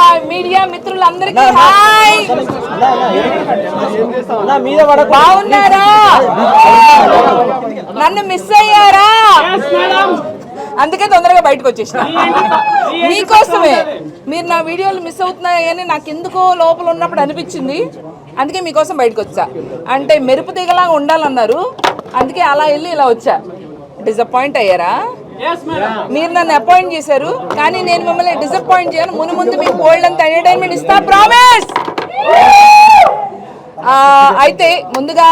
మా మీడియా మిత్రులందరికీ హాయ్ బాగున్నారా నన్ను మిస్ అయ్యారా అందుకే తొందరగా బయటకు వచ్చేసిన మీకోసమే మీరు నా వీడియోలు మిస్ అవుతున్నాయని నాకు ఎందుకో లోపల ఉన్నప్పుడు అనిపించింది అందుకే మీకోసం బయటకు వచ్చా అంటే మెరుపు తీగలాగా ఉండాలన్నారు అందుకే అలా వెళ్ళి ఇలా వచ్చా డిసప్పాయింట్ అయ్యారా మీరు నన్ను అపాయింట్ చేశారు కానీ నేను మిమ్మల్ని డిసప్పాయింట్ చేయను. మును ముందు మీకు గోల్డ్ అంత ఎంటర్టైన్మెంట్ ఇస్తా ప్రామిస్ అయితే ముందుగా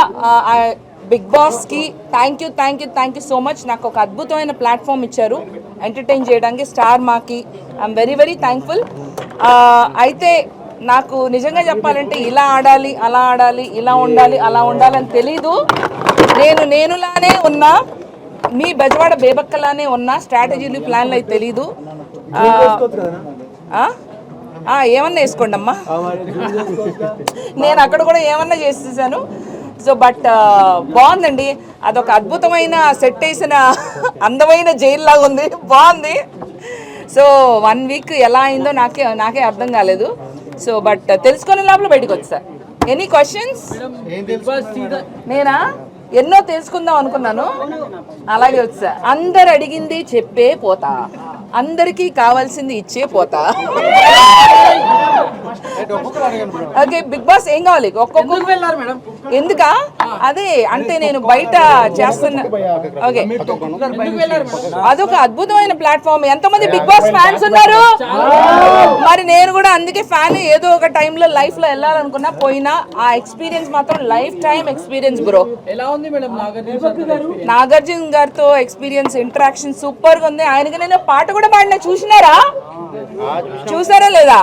బిగ్ బాస్కి thank you thank you thank you so much నాకు ఒక అద్భుతమైన ప్లాట్ఫామ్ ఇచ్చారు ఎంటర్టైన్ చేయడానికి స్టార్ మాకి. ఐఎమ్ వెరీ వెరీ థ్యాంక్ఫుల్ అయితే నాకు నిజంగా చెప్పాలంటే ఇలా ఆడాలి అలా ఆడాలి ఇలా ఉండాలి అలా ఉండాలని తెలీదు. నేను నేనులానే ఉన్నా. మీ బెజవాడ బేబక్కలానే ఉన్నా స్ట్రాటజీలు ప్లాన్లు అయితే తెలీదు. ఆ, ఆ? ఆ, ఏమన్నా వేసుకోండి అమ్మా. నేను అక్కడ కూడా ఏమన్నా చేసేసాను. సో బట్ బాగుందండి. అదొక అద్భుతమైన సెట్ వేసిన అందమైన జైలు లాగా ఉంది. బాగుంది. సో వన్ వీక్ ఎలా అయిందో నాకే నాకే అర్థం కాలేదు. సో బట్ తెలుసుకునే లోపల బయటకు వచ్చా ఎనీ క్వశ్చన్స్ నేనా? ఎన్నో తెలుసుకుందాం అనుకున్నాను. అలాగే వచ్చా. అందరు అడిగింది చెప్పే పోతా. అందరికీ కావాల్సింది ఇచ్చే పోతా. ఓకే బిగ్ బాస్ ఏం కావాలి? ఒక్కొక్క ఎందుకా అదే అంటే నేను బయట చేస్తున్న ఓకే. అదొక అద్భుతమైన ప్లాట్ఫామ్. ఎంతమంది బిగ్ బాస్ ఫ్యాన్స్ ఉన్నారు? మరి నేను కూడా అందుకే ఫ్యాన్ ఏదో ఒక టైంలో లైఫ్లో వెళ్ళాలనుకున్నా పోయినా ఆ ఎక్స్పీరియన్స్ మాత్రం లైఫ్ టైం ఎక్స్పీరియన్స్ బ్రో. ఎలా ఉంది మేడం నాగార్జున గారు నాగార్జున గారితో ఎక్స్పీరియన్స్ ఇంటరాక్షన్ సూపర్గా ఉంది. ఆయనకి నేను పాట కూడా పాడిన. చూసినారా? చూసారా లేదా?